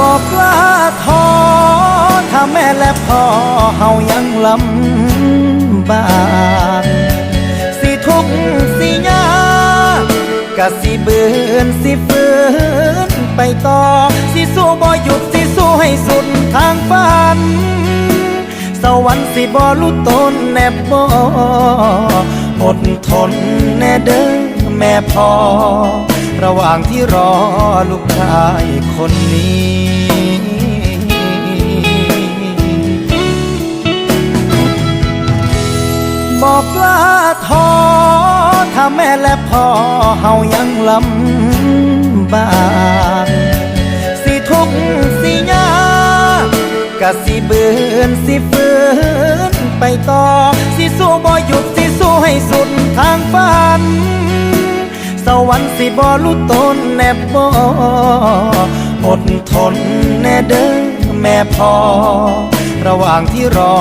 บอกลาท้อถ้าแม่และพ่อเฮายังลำบากสิทุกสิยากะสิเบือนสิฝืนไปต่อ สิสู้บ่หยุดสิสู้ให้สุดทางฝัน สวรรค์สิบ่รู้ตนแนบบ่อดทนแน่เด้อแม่พ่อระหว่างที่รอลูกชายคนนี้ บอกลาท้อถ้าแม่และพ่อเฮายังลำบากสิทุกสิยากกะสิเบือนสิฝืนไปต่อ สิสู้บ่หยุดสิสู้ให้สุดทางฝัน สวรรค์สิบ่รู้ตนแนบบ่อดทนแน่เด้อ แม่พ่อระหว่างที่รอ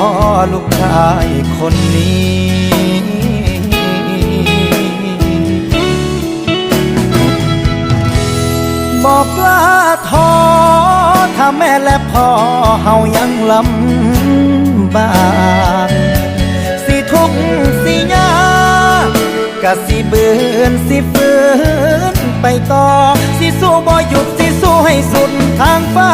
ลูกชายคนนี้ บอกลาท้อถ้าแม่และพ่อเฮายังลำบากสิทุกสิยากะสิเบือนสิฝืนไปต่อ สิสู้บ่หยุด สิสู้ให้สุดทางฝัน